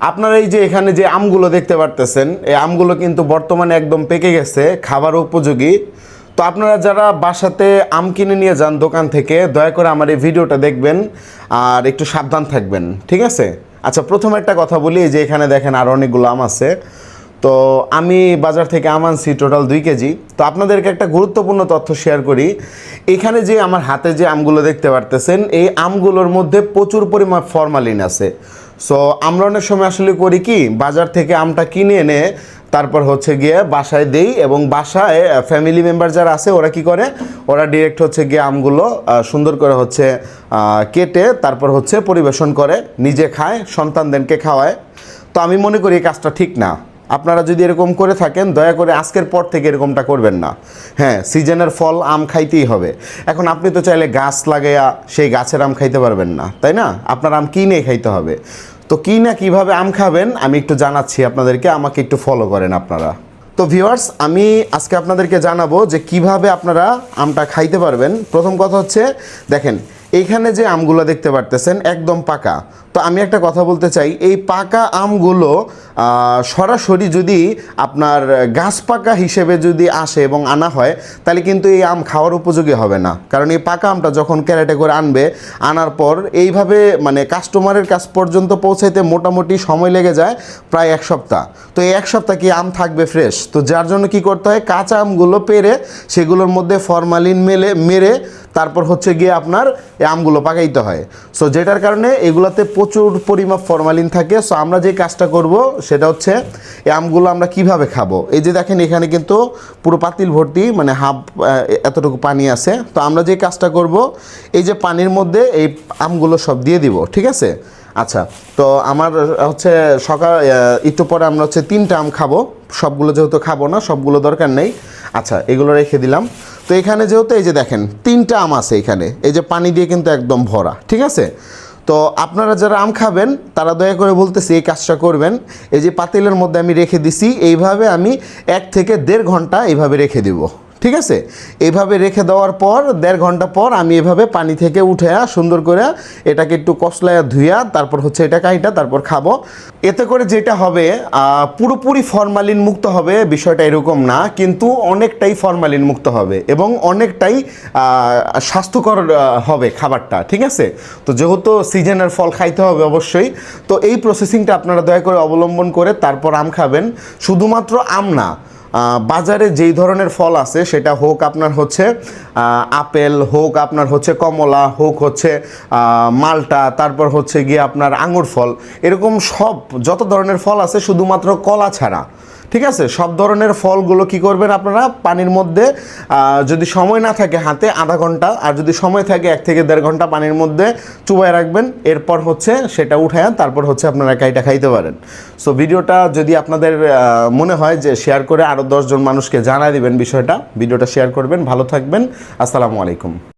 আপনারা এই যে এখানে যে আমগুলো দেখতে পারতেছেন, এই আমগুলো কিন্তু বর্তমানে একদম পেকে গেছে, খাবার উপযোগী। তো আপনারা যারা বাসাতে আম কিনে নিয়ে যান দোকান থেকে, দয়া করে আমার এই ভিডিওটা দেখবেন আর একটু সাবধান থাকবেন, ঠিক আছে? আচ্ছা প্রথম একটা কথা বলি যে এখানে দেখেন আর অনেকগুলো আম আছে। তো আমি বাজার থেকে আম আনছি টোটাল দুই কেজি। তো আপনাদেরকে একটা গুরুত্বপূর্ণ তথ্য শেয়ার করি, এখানে যে আমার হাতে যে আমগুলো দেখতে পারতেছেন, এই আমগুলোর মধ্যে প্রচুর পরিমাণ ফরমালিন আছে। সো আমরা অনেক সময় আসলে করি কি, বাজার থেকে আমটা কিনে এনে তারপর হচ্ছে গিয়ে বাসায় দেই এবং বাসায় ফ্যামিলি মেম্বার যারা আছে ওরা কি করে, ওরা ডিরেক্ট হচ্ছে গিয়ে আমগুলো সুন্দর করে হচ্ছে কেটে তারপর হচ্ছে পরিবেশন করে, নিজে খায়, সন্তানদেরকে খাওয়ায়। তো আমি মনে করি এই কাজটা ঠিক না। আপনারা যদি এরকম করে থাকেন, দয়া করে আজকের পর থেকে এরকমটা করবেন না। হ্যাঁ সিজনের ফল আম খাইতেই হবে। এখন আপনি তো চাইলে গাছ লাগাইয়া সেই গাছের আম খাইতে পারবেন না, তাই না? আপনার আম কিনে খাইতে হবে। তো কি না কীভাবে আম খাবেন, আমি একটু জানাচ্ছি আপনাদেরকে, আমাকে একটু ফলো করেন আপনারা। তো ভিউয়ার্স আমি আজকে আপনাদেরকে জানাব যে কীভাবে আপনারা আমটা খাইতে পারবেন। প্রথম কথা হচ্ছে, দেখেন এইখানে যে আমগুলো দেখতে পারতেছেন একদম পাকা। তো আমি একটা কথা বলতে চাই, এই পাকা আমগুলো সরাসরি যদি আপনার গাছ পাকা হিসেবে যদি আসে এবং আনা হয়, তাহলে কিন্তু এই আম খাওয়ার উপযোগী হবে না। কারণ এই পাকা আমটা যখন ক্যারেটে করে আনবে, আনার পর এইভাবে মানে কাস্টমারের কাছ পর্যন্ত পৌঁছাইতে মোটামুটি সময় লেগে যায় প্রায় এক সপ্তাহ। তো এই এক সপ্তাহ কি আম থাকবে ফ্রেশ? তো যার জন্য কি করতে হয়, কাঁচা আমগুলো পেরে সেগুলোর মধ্যে ফরমালিন মেলে, মেরে তারপর হচ্ছে গিয়ে আপনার এই আমগুলো পাকাইতে হয়। সো যেটার কারণে এগুলোতে প্রচুর পরিমাপ ফরমালিন থাকে। সো আমরা যে কাজটা করব সেটা হচ্ছে এই আমগুলো আমরা কীভাবে খাব? এই যে দেখেন এখানে কিন্তু পুরো পাতিল ভর্তি মানে হাফ এতটুকু পানি আছে। তো আমরা যে কাজটা করব, এই যে পানির মধ্যে এই আমগুলো সব দিয়ে দিব, ঠিক আছে? আচ্ছা তো আমার হচ্ছে সকাল একটু পরে আমরা হচ্ছে তিনটা আম খাব। সবগুলো যেহেতু খাব না, সবগুলো দরকার নেই। আচ্ছা এগুলো রেখে দিলাম। তো এখানে যেহেতু এই যে দেখেন, তিনটা আম আছে এখানে, এই যে পানি দিয়ে কিন্তু একদম ভরা, ঠিক আছে? তো আপনারা যারা আম খাবেন, তারা দয়া করে বলতেছি এই কাজটা করবেন। এই যে পাতিলের মধ্যে আমি রেখে দিছি, এইভাবে আমি এক থেকে দেড় ঘণ্টা এইভাবে রেখে দিব। ঠিক আছে? এইভাবে রেখে দেওয়ার পর, দেড় ঘণ্টা পর আমি এভাবে পানি থেকে উঠে সুন্দর করে এটাকে একটু কষলায় ধুইয়া তারপর হচ্ছে এটা কাইটা তারপর খাব। এতে করে যেটা হবে পুরোপুরি ফরমালিন মুক্ত হবে, বিষয়টা এরকম না, কিন্তু অনেকটাই ফরমালিন মুক্ত হবে এবং অনেকটাই স্বাস্থ্যকর হবে খাবারটা, ঠিক আছে? তো যেহেতু সিজনের ফল খাইতে হবে অবশ্যই, তো এই প্রসেসিংটা আপনারা দয়া করে অবলম্বন করে তারপর আম খাবেন। শুধুমাত্র আম না বাজারে যেই ধরনের ফল আছে, সেটা হোক আপনার হচ্ছে আপেল, হোক আপনার হচ্ছে কমলা, হোক হচ্ছে মালটা, তারপর হচ্ছে গিয়ে আপনার আঙুর ফল, এরকম সব যত ধরনের ফল আছে, শুধুমাত্র কলা ছাড়া। ঠিক আছে? সব ধরনের ফলগুলো কি করবেন আপনারা? পানির মধ্যে যদি সময় না থাকে হাতে, আধা ঘণ্টা, আর যদি সময় থাকে এক থেকে দেড় ঘণ্টা পানির মধ্যে চুবাই রাখবেন। এরপর হচ্ছে সেটা উঠায় তারপর হচ্ছে আপনারা কাইটা খাইতে পারেন। সো ভিডিওটা যদি আপনাদের মনে হয় যে শেয়ার করে আরও দশজন মানুষকে জানাই দিবেন বিষয়টা, ভিডিওটা শেয়ার করবেন। ভালো থাকবেন। আসসালামু আলাইকুম।